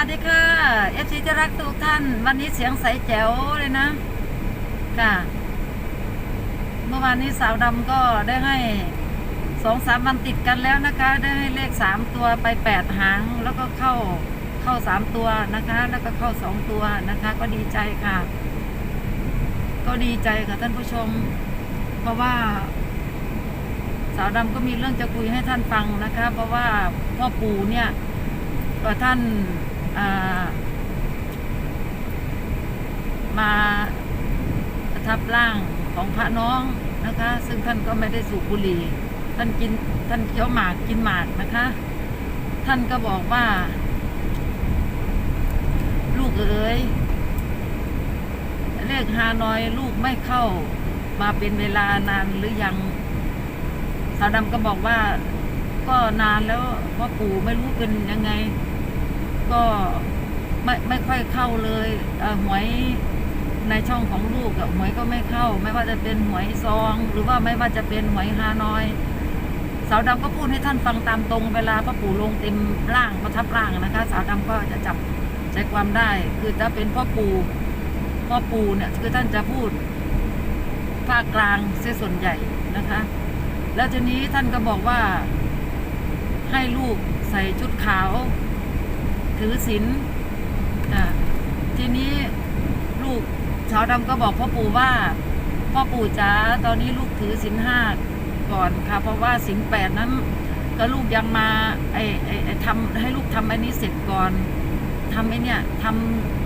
วัสดีค่ะเอฟซีที่รักทุกท่าน วันนี้เสียงใสแจ๋วเลยนะ ค่ะ เมื่อวานนี้สาวดำก็ได้ให้สองสามวันติดกันแล้วนะคะ ได้ให้เลขสามตัวไปแปดหาง แล้วก็เข้าเข้าสามตัวนะคะ แล้วก็เข้าสองตัวนะคะ ก็ดีใจค่ะ ก็ดีใจค่ะท่านผู้ชม เพราะว่า สาวดำก็มีเรื่องจะคุยให้ท่านฟังนะคะ เพราะว่าพ่อปู่เนี่ยท่าน มาประทับร่างของพระน้องนะคะ ซึ่งท่านก็ไม่ได้สูบบุหรี่ท่านกินท่านเคี้ยวหมากกินหมากนะคะ ท่านก็บอกว่า ลูกเอ๋ยเลขฮานอยลูกไม่เข้ามาเป็นเวลานานหรือยังสาวดำก็บอกว่าก็นานแล้วพ่อปู่ไม่รู้เป็นยังไง ก็ไม่ไม่ค่อยเข้าเลยหวยในช่องของลูกอะหวยก็ไม่เข้า ไม่ว่าจะเป็นหวยซอง หรือว่าไม่ว่าจะเป็นหวยฮานอยสาวดำก็พูดให้ท่านฟังตามตรงเวลาพ่อปู่ลงเต็มร่างประทับร่างนะคะ สาวดำก็จะจับใจความได้ คือถ้าเป็นพ่อปู่พ่อปู่เนี่ยคือท่านจะพูดภาคกลางเสียส่วนใหญ่นะคะ แล้วทีนี้ท่านก็บอกว่าให้ลูกใส่ชุดขาว ถือศีลอะทีนี้ลูกชาวดำก็บอกพ่อปู่ว่า พ่อปู่จ๋าตอนนี้ลูกถือศีลห้าก่อนค่ะ เพราะว่าศีลแปดนั้น ก็ลูกยังมาไอ้ไอ้ไอ้ทำให้ลูกทำอันนี้เสร็จก่อนทำไอ้เนี่ยท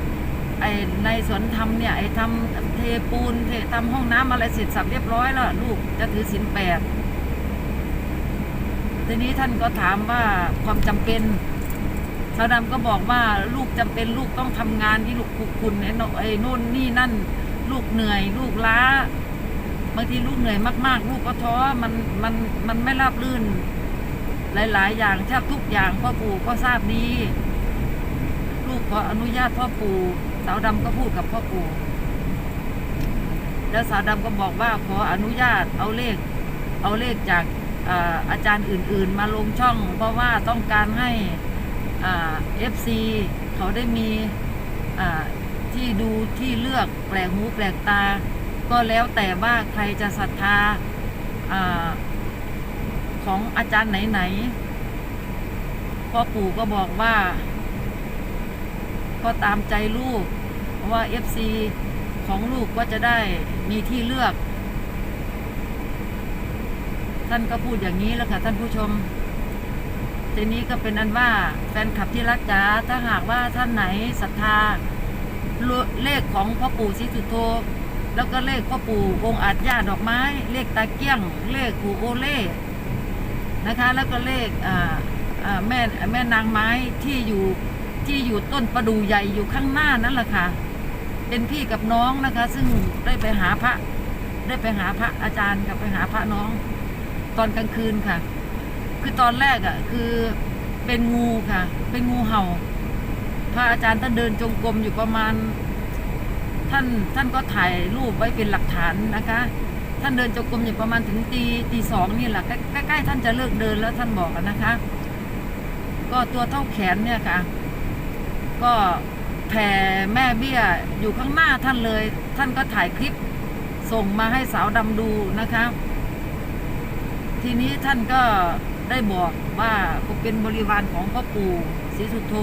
ำไอ้ในสวนทำเนี่ยไอ้ทำเทปูนเททำห้องน้ำอะไรเสร็จสับเรียบร้อยแล้วลูกจะถือศีลแปดทีนี้ท่านก็ถามว่าความจำเป็น สาวดำก็บอกว่าลูกจำเป็นลูกต้องทำงานที่ลูกคุกคุณไอ้นไอ้โน่นนี่นั่น ลูกเหนื่อย ลูกล้าบางทีลูกเหนื่อยมาก ๆ ลูกก็ท้อมันมันมันไม่ราบรื่น หลาย ๆ อย่างแทบทุกอย่างพ่อปู่ก็ทราบดีลูกขออนุญาตพ่อปู่สาวดำก็พูดกับพ่อปู่แล้วสาวดำก็บอกว่าขออนุญาตเอาเลข เอาเลขจากอาจารย์อื่น ๆ มาลงช่อง เพราะว่าต้องการให้ เอฟซีเขาได้มีที่ดูที่เลือกแปลกหูแปลกตา ก็แล้วแต่ว่าใครจะศรัทธาอาของอาจารย์ไหนๆพ่อปู่ก็บอกว่า ก็ตามใจลูกเพราะว่าเอฟซีของลูกก็จะได้มีที่เลือก ท่านก็พูดอย่างนี้แล้วค่ะท่านผู้ชม ทีนี้ก็เป็นอันว่าแฟนคลับที่รักจ๋าถ้าหากว่าท่านไหนศรัทธาเลขของพ่อปู่ศรีสุโธแล้วก็เลขพ่อปู่องค์อาจญาดอกไม้ เลขตาเกี้ยง เลขปู่โอเล่นะคะ แล้วก็เลขแม่แม่นางไม้ที่อยู่ที่อยู่ต้นประดู่ใหญ่อยู่ข้างหน้านั่นแหละค่ะ เป็นพี่กับน้องนะคะ ซึ่งได้ไปหาพระ ได้ไปหาพระอาจารย์กับไปหาพระน้อง ตอนกลางคืนค่ะ คือตอนแรกอะ คือเป็นงูค่ะ เป็นงูเห่า พระอาจารย์ท่านเดินจงกรมอยู่ประมาณ ท่านท่านก็ถ่ายรูปไว้เป็นหลักฐานนะคะ ท่านเดินจงกรมอยู่ประมาณถึงตีตีสองนี่แหละใกล้ใกล้ๆท่านจะเลิกเดินแล้วท่านบอกนะคะ ก็ตัวเท่าแขนเนี่ยค่ะ ก็แผ่แม่เบี้ยอยู่ข้างหน้าท่านเลย ท่านก็ถ่ายคลิปส่งมาให้สาวดำดูนะคะ ทีนี้ท่านก็ ได้บอกว่าเป็นบริวารของพ่อปู่ศรีสุโธ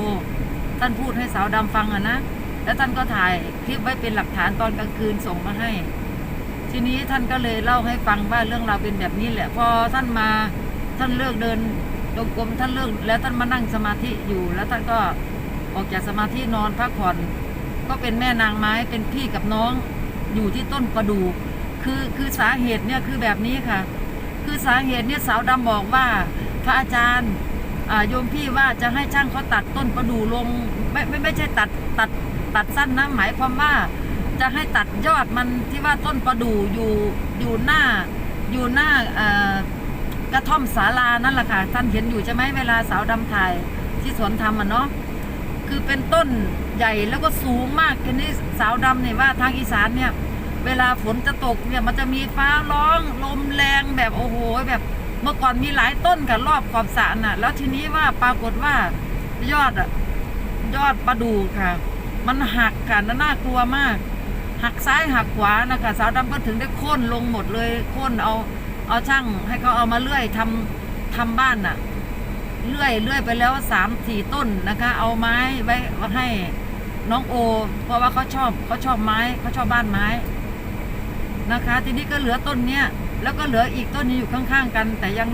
ท่านพูดให้สาวดำฟังอะนะแล้วท่านก็ถ่ายคลิปไว้เป็นหลักฐานตอนกลางคืนส่งมาให้ ทีนี้ท่านก็เลยเล่าให้ฟังว่าเรื่องราวเป็นแบบนี้แหละ พอท่านมาท่านเลิกเดินจงกรมท่านเลิกแล้วท่านมานั่งสมาธิอยู่ แล้วท่านก็ออกจากสมาธินอนพักผ่อน ก็เป็นแม่นางไม้เป็นพี่กับน้องอยู่ที่ต้นประดู่คือคือสาเหตุเนี่ยคือแบบนี้ค่ะ คือสาเหตุเนี่ยสาวดำบอกว่าพระอาจารย์โยมพี่ว่าจะให้ช่างเขาตัดต้นประดู่ลงไม่ไม่ไม่ใช่ตัดตัดตัดสั้นนะหมายความว่าจะให้ตัดยอดมันที่ว่าต้นประดู่อยู่อยู่หน้าอยู่หน้ากระท่อมศาลานั่นแหละค่ะท่านเห็นอยู่ใช่ไหมเวลาสาวดำถ่ายที่สวนธรรมอะเนาะคือเป็นต้นใหญ่แล้วก็สูงมากทีนี้สาวดำเนี่ยว่าทางอีสานเนี่ย เวลาฝนจะตกเนี่ยมันจะมีฟ้าร้องลมแรงแบบโอ้โหแบบเมื่อก่อนมีหลายต้นค่ะรอบขอบสระน่ะ แล้วทีนี้ว่าปรากฏว่ายอดอะยอดประดูค่ะ มันหักค่ะน่ากลัวมาก หักซ้ายหักขวานะคะสาวดำก็ถึงได้โค่นลงหมดเลยโค่นเอาเอาช่างให้เขาเอามาเลื่อยทำทำบ้านน่ะเลื่อยเลื่อยไปแล้วสามสี่ต้นนะคะ เอาไม้ไว้ให้น้องโอ เพราะว่าเขาชอบเขาชอบไม้เขาชอบบ้านไม้ นะคะ ทีนี้ก็เหลือต้นเนี้ยแล้วก็เหลืออีกต้นนี้อยู่ข้างๆกัน แต่ยัง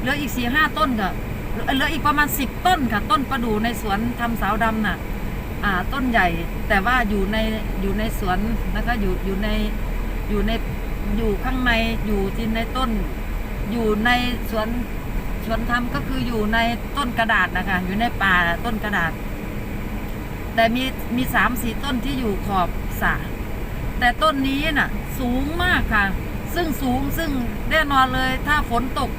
เหลืออีกสี่ห้าต้นค่ะเหลืออีกประมาณสิบต้นค่ะ ต้นประดู่ในสวนทำสาวดำน่ะอ่าต้นใหญ่ แต่ว่าอยู่ในอยู่ในสวนนะคะอยู่อยู่ในอยู่ในอยู่ข้างในอยู่ที่ในต้น อยู่ในสวนสวนธรรมก็คืออยู่ในต้นกระดาษนะคะอยู่ในป่าต้นกระดาษ แต่มีมีสามสี่ต้นที่อยู่ขอบสระ แต่ต้นนี้น่ะ สูงมากค่ะ ซึ่งสูงซึ่งแน่นอนเลยถ้าฝนตก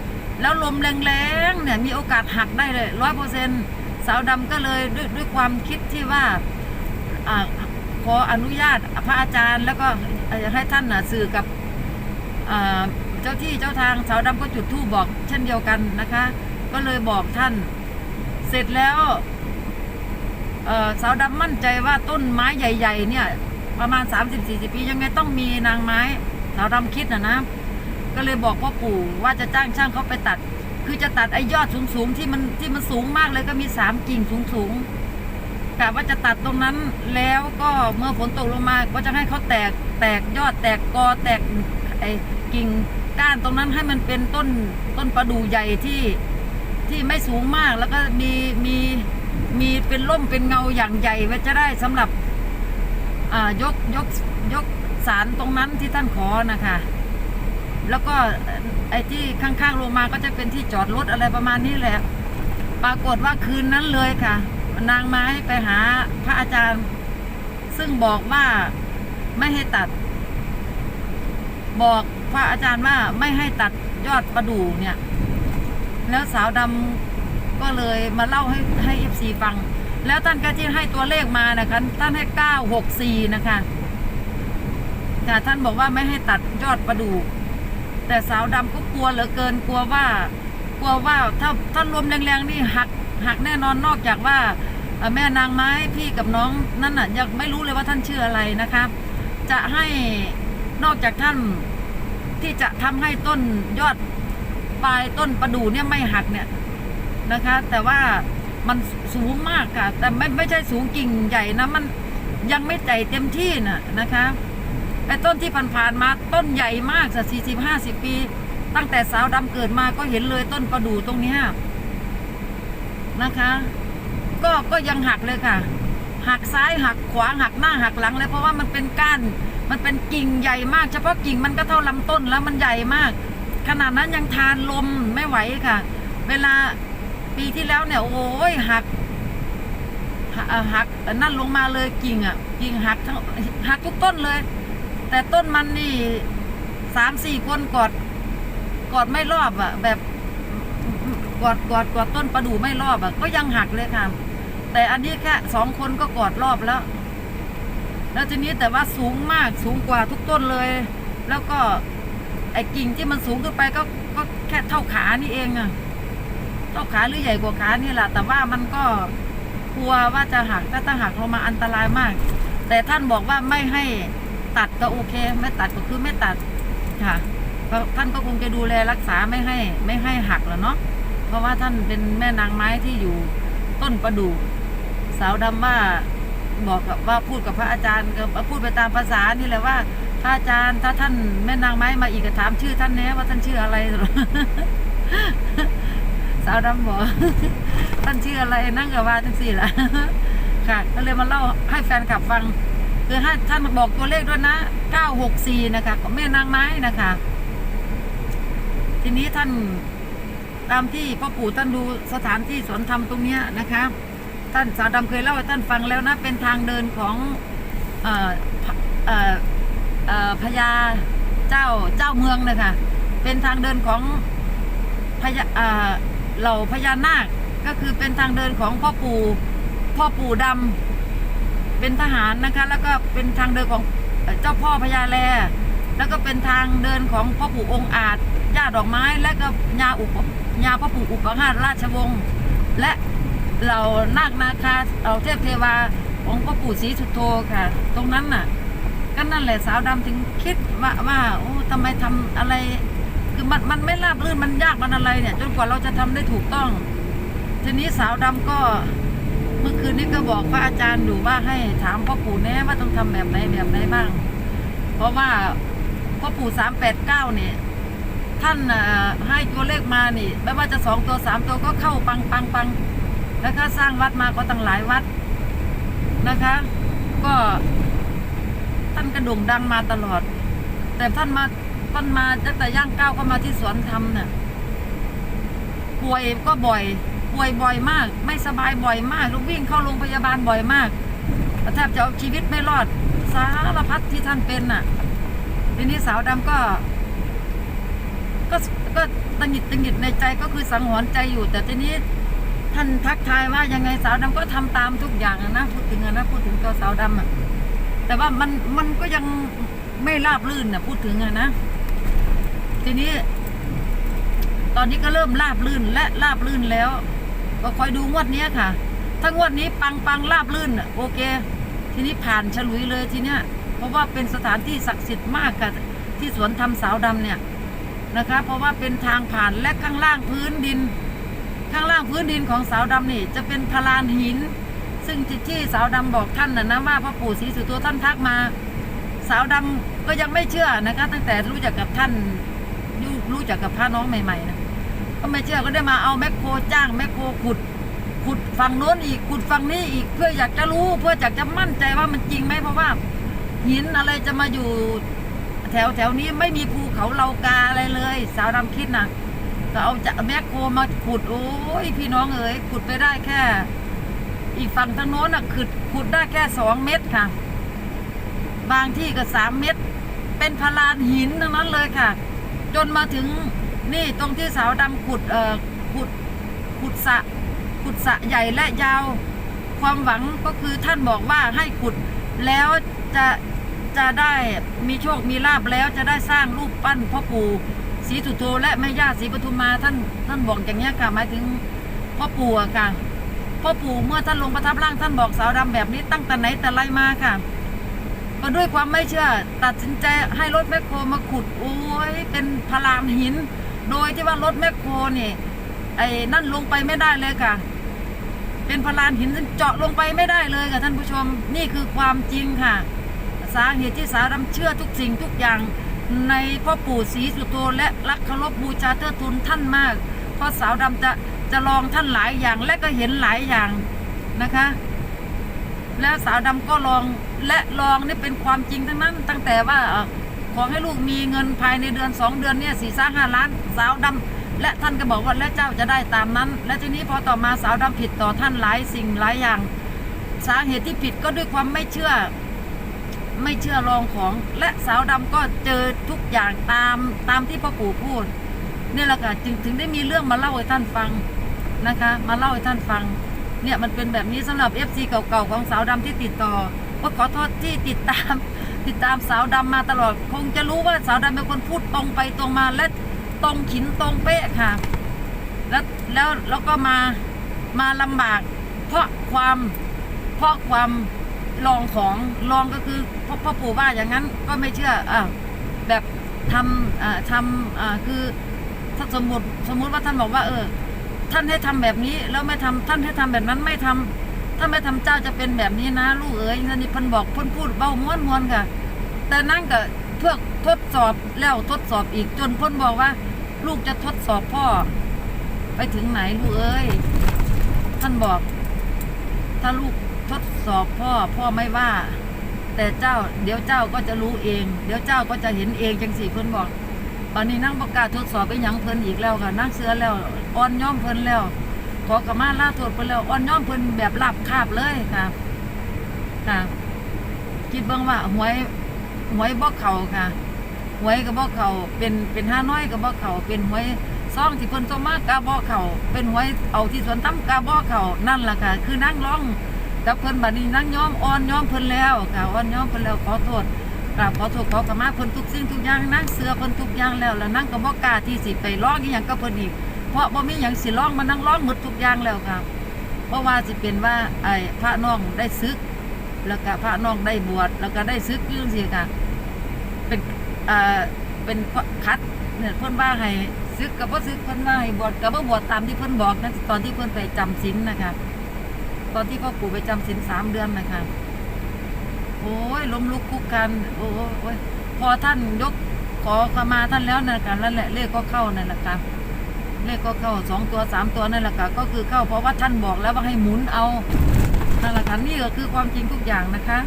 แล้วลมแรงๆเนี่ยมีโอกาสหักได้เลยร้อยเปอร์เซ็นสาวดำก็เลยด้วยด้วยความคิดที่ว่าอขออนุญาตพระอาจารย์ แล้วก็ให้ท่านน่ะสื่อกับเจ้าที่เจ้าทางสาวดำก็จุดธูปบอก เช่นเดียวกันนะคะ ก็เลยบอกท่าน เสร็จแล้วเสาวดำมั่นใจว่าต้นไม้ใหญ่ ๆ เนี่ย ประมาณ 30-40 ปียังไงต้องมีนางไม้สาวดำคิดนะนะ ก็เลยบอกพ่อปู่ว่าจะจ้างช่างเขาไปตัด คือจะตัดไอ้ยอดสูงๆที่มันที่มันสูงมากเลยก็มีสามกิ่งสูงๆกะว่าจะตัดตรงนั้นแล้วก็เมื่อฝนตกลงมาก็จะให้เขาแตกแตกยอดแตกกอแตกไอ้กิ่งก้านตรงนั้นให้มันเป็นต้นต้นประดู่ใหญ่ที่ที่ไม่สูงมากแล้วก็มีมีมีเป็นร่มเป็นเงาอย่างใหญ่ไว้จะได้สำหรับ ยกยกยกสารตรงนั้นที่ท่านขอนะคะ แล้วก็ไอ้ที่ข้างๆลงมาก็จะเป็นที่จอดรถอะไรประมาณนี้แหละ ปรากฏว่าคืนนั้นเลยค่ะ นางไม้ไปหาพระอาจารย์ ซึ่งบอกว่าไม่ให้ตัด บอกพระอาจารย์ว่าไม่ให้ตัดยอดประดู่เนี่ย แล้วสาวดำก็เลยมาเล่าให้ให้เอฟซีฟัง แล้วท่านก็ที่ให้ตัวเลขมานะคะท่านให้เก้าหกสี่นะคะค่ะท่านบอกว่าไม่ให้ตัดยอดประดู่แต่สาวดำก็กลัวเหลือเกินกลัวว่า กลัวว่าถ้าถ้าลมแรงๆนี่หักหักแน่นอนนอกจากว่าแม่นางไม้พี่กับน้องนั่นน่ะยังไม่รู้เลยว่าท่านชื่ออะไรนะคะจะให้นอกจากท่านที่จะทำให้ต้นยอดปลายต้นประดู่เนี่ยไม่หักเนี่ยนะคะ แต่ว่า มันสูงมากค่ะ แต่ไม่ไม่ใช่สูงกิ่งใหญ่นะ มันยังไม่ใหญ่เต็มที่น่ะนะคะไอ้ต้นที่ผ่านๆมาต้นใหญ่มากสักสี่สิบห้าสิบปี ตั้งแต่สาวดำเกิดมาก็เห็นเลยต้นประดู่ตรงนี้นะคะ ก็ก็ยังหักเลยค่ะ หักซ้ายหักขวาหักหน้าหักหลังเลยเพราะว่ามันเป็นก้านมันเป็นกิ่งใหญ่มากเฉพาะกิ่งมันก็เท่าลำต้นแล้วมันใหญ่มาก ขนาดนั้นยังทานลมไม่ไหวค่ะ เวลา ปีที่แล้วเนี่ย โอ้ยหักหักนั่นลงมาเลยกิ่งอะ กิ่งหักทั้งหักทุกต้นเลย แต่ต้นมันนี่สามสี่คนกอด กอดไม่รอบอะ แบบกอดกอดกอดต้นประดู่ไม่รอบอะ ก็ยังหักเลยค่ะ แต่อันนี้แค่สองคนก็กอดรอบแล้ว แล้วทีนี้แต่ว่าสูงมากสูงกว่าทุกต้นเลย แล้วก็ไอ้กิ่งที่มันสูงขึ้นไปก็ก็แค่เท่าขานี่เองอะ ท่าขาหรือใหญ่กว่าขานี่แหละแต่ว่ามันก็กลัวว่าจะหักถ้าถ้าหักลงมาอันตรายมาก แต่ท่านบอกว่าไม่ให้ตัดก็โอเค ไม่ตัดก็คือไม่ตัดค่ะเพราะท่านก็คงจะดูแลรักษาไม่ให้ ไม่ให้หักแล้วเนาะเพราะว่าท่านเป็นแม่นางไม้ที่อยู่ต้นประดู่สาวดำว่าบอกกับว่าพูดกับพระอาจารย์ก็พูดไปตามภาษานี่แหละว่าพระอาจารย์ถ้าท่านแม่นางไม้มาอีกก็ถามชื่อท่านแน่ว่าท่านชื่ออะไร สาวดำบอกท่านชื่ออะไรนั่งกับว่าจังสี่ละค่ะก็เลยมาเล่าให้แฟนคลับฟังคือให้ท่านมาบอกตัวเลขด้วยนะ 964 นะคะของแม่นางไม้นะคะ ทีนี้ท่านตามที่พ่อปู่ท่านดูสถานที่สวนธรรมตรงเนี้ยนะคะ ท่านสาวดำเคยเล่าให้ท่านฟังแล้วนะ เป็นทางเดินของเอ่อพะเอ่อเอ่อพญาเจ้าเจ้าเมืองเลยค่ะเป็นทางเดินของพญา เหล่าพญานาคก็คือเป็นทางเดินของพ่อปู่พ่อปู่ดำเป็นทหารนะคะ แล้วก็เป็นทางเดินของเจ้าพ่อพญาแลแล้วก็เป็นทางเดินของพ่อปู่องค์อาจย่าดอกไม้ และก็ญาอุปญาพ่อปู่อุปราราชวงศ์และเหล่านาคนาคาเอาเทพเทวาองค์พ่อปู่ศรีสุโธค่ะ ตรงนั้นน่ะก็นั่นแหละสาวดำถึงคิดว่าว่าโอ้ทำไมทำอะไร คือมันมันไม่ราบรื่นมันยากมันอะไรเนี่ย จนกว่าเราจะทำได้ถูกต้อง ทีนี้สาวดำก็เมื่อคืนนี้ก็บอกพระอาจารย์อยู่ว่าให้ถามพ่อปู่แน่ว่าต้องทำแบบไหนแบบไหนบ้าง เพราะว่าพ่อปู่สามแปดเก้าเนี่ยท่านให้ตัวเลขมานี่ไม่ว่าจะสองตัวสามตัวก็เข้าปังปังปังแล้วก็สร้างวัดมาก็ตั้งหลายวัดนะคะ ก็ท่านกระโด่งดังมาตลอด แต่ท่านมา ท่านมาตั้งแต่ย่างก้าวเข้ามาที่สวนธรรมเนี่ยป่วยก็บ่อย ป่วยบ่อยมาก ไม่สบายบ่อยมากล้ววิ่งเข้าโรงพยาบาลบ่อยมากแทบจะเอาชีวิตไม่รอด สารพัดที่ท่านเป็นน่ะทีนี้สาวดำก็ ก็ก็ตังหิดตังหิดในใจก็คือสังหรณ์ใจอยู่ แต่ทีนี้ท่านทักทายว่ายังไงสาวดำก็ทำตามทุกอย่างนะพูดถึงนะพูดถึงตัวสาวดำอะแต่ว่ามันมันก็ยังไม่ราบรื่นนะพูดถึงอะนะ ทีนี้ ตอนนี้ก็เริ่มราบลื่นและราบลื่นแล้ว ก็คอยดูงวดนี้ค่ะ ถ้างวดนี้ปังปังราบลื่นโอเค ทีนี้ผ่านฉลุยเลยทีเนี้ย เพราะว่าเป็นสถานที่ศักดิ์สิทธิ์มากค่ะที่สวนธรรมสาวดำเนี่ยนะคะ เพราะว่าเป็นทางผ่านและข้างล่างพื้นดิน ข้างล่างพื้นดินของสาวดำนี่ จะเป็นพลานหิน ซึ่งที่ที่สาวดำบอกท่านนะนะว่าพ่อปู่ศรีสุโธท่านทักมา สาวดำก็ยังไม่เชื่อนะคะ ตั้งแต่รู้จักกับท่าน รู้รู้จักกับพระน้องใหม่ๆนะก็ไม่เชื่อก็ได้มาเอาแมคโครจ้างแมคโครขุด ขุดฝั่งโน้นอีกขุดฝั่งนี้อีกเพื่ออยากจะรู้เพื่ออยากจะมั่นใจว่ามันจริงไหมเพราะว่าหินอะไรจะมาอยู่แถวแถวนี้ไม่มีภูเขาเลากาอะไรเลย สาวดำคิดนะก็เอาจะแมคโครมาขุดโอ้ยพี่น้องเอ๋ยขุดไปได้แค่ อีกฝั่งทางโน้นอะขุดขุดได้แค่สองเมตรค่ะ บางที่ก็สามเมตร เป็นพลานหินทั้งนั้นเลยค่ะ จนมาถึงนี่ตรงที่สาวดำขุดเอ่อขุดขุดสะขุดสะใหญ่และยาว ความหวังก็คือท่านบอกว่าให้ขุดแล้วจะจะได้มีโชคมีลาบแล้วจะได้สร้างรูปปั้นพ่อปู่ศรีสุโธและแม่ย่าศรีปทุมมาท่านท่านบอกอย่างเงี้ค่ะหมายถึงพ่อปู่อะค่ะพ่อปู่เมื่อท่านลงประทับร่างท่านบอกสาวดำแบบนี้ตั้งแต่ไหนแต่ไรมาค่ะ ก็ด้วยความไม่เชื่อ ตัดสินใจให้รถแมคโครมาขุดโอ้ยเป็นพลานหิน โดยที่ว่ารถแมคโครนี่ไอ้นั่นลงไปไม่ได้เลยค่ะ เป็นพลานหินเจาะลงไปไม่ได้เลยค่ะท่านผู้ชมนี่คือความจริงค่ะ สาเหตุที่สาวดำเชื่อทุกสิ่งทุกอย่างในพ่อปู่ศรีสุโธและรักเคารพบูชาเทิดทูนท่านมาก เพราะสาวดำจะจะลองท่านหลายอย่างและก็เห็นหลายอย่างนะคะ แล้วสาวดำก็ลองและลองนี่เป็นความจริงทั้งนั้น ตั้งแต่ว่าขอให้ลูกมีเงินภายในเดือนสองเดือนเนี่ยสี่สห้าล้าน สาวดำและท่านก็บอกว่าและเจ้าจะได้ตามนั้น และทีนี้พอต่อมาสาวดำผิดต่อท่านหลายสิ่งหลายอย่าง สาเหตุที่ผิดก็ด้วยความไม่เชื่อ ไม่เชื่อลองของ และสาวดำก็เจอทุกอย่างตามตามที่พ่อปู่พูดนี่แหละค่ะจึงถึงได้มีเรื่องมาเล่าให้ท่านฟังนะคะ มาเล่าให้ท่านฟัง เนี่ยมันเป็นแบบนี้สำหรับ FC เก่าๆของสาวดำที่ติดต่อก็ขอโทษที่ติดตาม ติดตามสาวดำมาตลอด คงจะรู้ว่าสาวดำเป็นคนพูดตรงไปตรงมาและตรงขินตรงเป๊ะค่ะ แล้วแล้วแล้วก็มามาลำบาก เพราะความเพราะความลองของลองก็คือพ่อพ่อปู่ว่าอย่างนั้นก็ไม่เชื่ออ่าแบบทำอ่าทำอ่าคือถ้าสมมติสมมุติว่าท่านบอกว่าเออ ท่านให้ทำแบบนี้แล้วไม่ทำท่านให้ทำแบบนั้นไม่ทำถ้าไม่ทำเจ้าจะเป็นแบบนี้นะ ลูกเอ๋ยนั่นนี่พิ่นบอกพิ่นพูดเบ้าม้วนม้วนค่ะ แต่นั่นก็เพื่อทดสอบแล้วทดสอบอีกจนพิ่นบอกว่า ลูกจะทดสอบพ่อ ไปถึงไหนลูกเอ้ยท่านบอก ถ้าลูกทดสอบพ่อพ่อไม่ว่า แต่เจ้า เดี๋ยวเจ้าก็จะรู้เอง เดี๋ยวเจ้าก็จะเห็นเองจังสี่เพิ่นบอก ตอนนี้นั่งประกาศทดสอบไปหยังเพิ่นอีกแล้วค่ะนั่งเสือแล้วอ่อนย่อมเพิ่นแล้ว ขอกมาลาโทษเพิ่นแล้วอ่อนย่อมเพิ่นแบบรับคาบเลยค่ะค่ะคิดเบิ่งว่าหวยหวยบ่เข้าค่ะหวยก็บ่เข้าเป็นเป็นห้าน้อยก็บ่เข้าเป็นหวยซองที่เพิ่นส่งมากะบ่เข้าเป็นหวยเอาที่สวนตำกะบ่เข้านั่นล่ะค่ะ คือนั่งร้องกับเพิ่นบัดนี้นั่งยอมอ่อนยอมเพิ่นแล้วค่ะอ่อนยอมเพิ่นแล้วขอโทษ กราบขอโทษขอขมาเพิ่นทุกสิ่งทุกอย่างนั่งเสือเพิ่นทุกอย่างแล้วแล้วนั่งก็บ่กล้าที่สิไปร้องอีหยังกับเพิ่นอีกเพราะบ่มีหยังสิร้องมานั่งร้องหมดทุกอย่างแล้วค่ะ เพราะว่าสิเป็นว่าไอ้พระน้องได้ซึก แล้วก็พระน้องได้บวชแล้วก็ได้ซึกอยื่จังซี่ค่ะ เป็นเอ่อเป็นคัดเนี่ยเพิ่นว่าให้ซึกกับบ่ซึกเพิ่นว่าให้บวชกับบ่บวชตามที่เพิ่นบอกนะตอนที่เพิ่นไปจำศีลนะคะ ตอนที่พ่อปู่ไปจำศีลสามเดือนนะคะ โอ้ยล้มลุกคุกคลานโอ้ยโอ้ยพอท่านยกขอขมาท่านแล้วนะคะนั่นแหละเลขก็เข้านั่นแหละค่ะเลขก็เข้าสองตัวสามตัวนั่นแหละค่ะก็คือเข้าเพราะว่าท่านบอกแล้วว่าให้หมุนเอานั่นแหละค่ะนี่ก็คือความจริงทุกอย่างนะคะ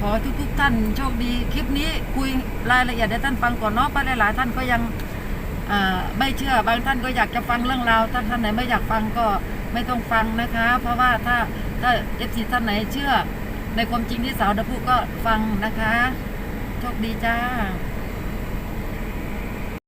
ขอทุกๆท่านโชคดีคลิปนี้คุยรายละเอียดให้ท่านฟังก่อนเนาะเพราะหลายๆท่านก็ยังไม่เชื่อบางท่านก็อยากจะฟังเรื่องราวถ้าท่านไหนไม่อยากฟังก็ไม่ต้องฟังนะคะ เพราะว่าถ้าถ้าเอฟซีท่านไหนเชื่อ ในความจริงที่สาวดะพูก็ฟังนะคะ โชคดีจ้า